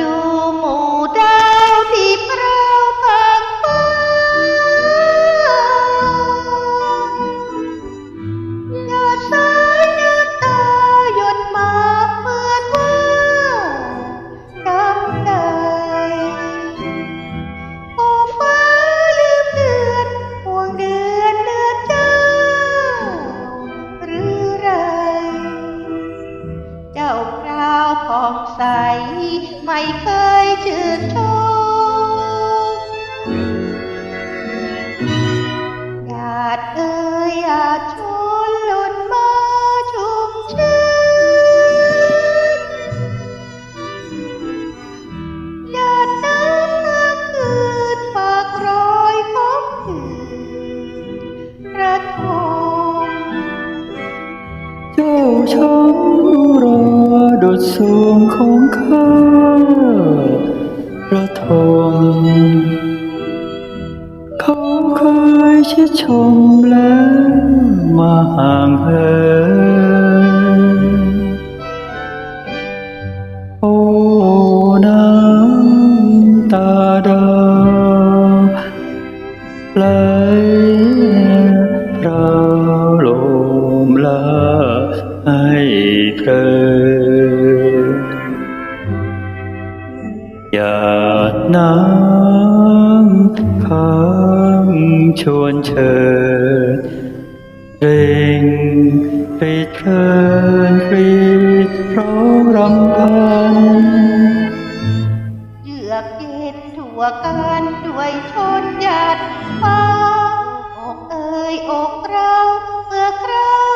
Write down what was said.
ดู ไม่เคยชื่นชมหยาดเอ่ยหยาดชนหล่นมาชุ่มชื่นหยาดน้ำน้ำคืนฝากรอยพบคืนระทมเจ้าช้ำ โดดสูงของข้าระทมเขาเคยชิดชมแล้วมาห่างเหิ น้ำขังชวนเชิญเร่งรีดเพลินปีดเพราะรำพันเยือกเย็นทั่วกันด้วยชนญาติฟ้าอกเอ่ยอกเราเมื่อคราว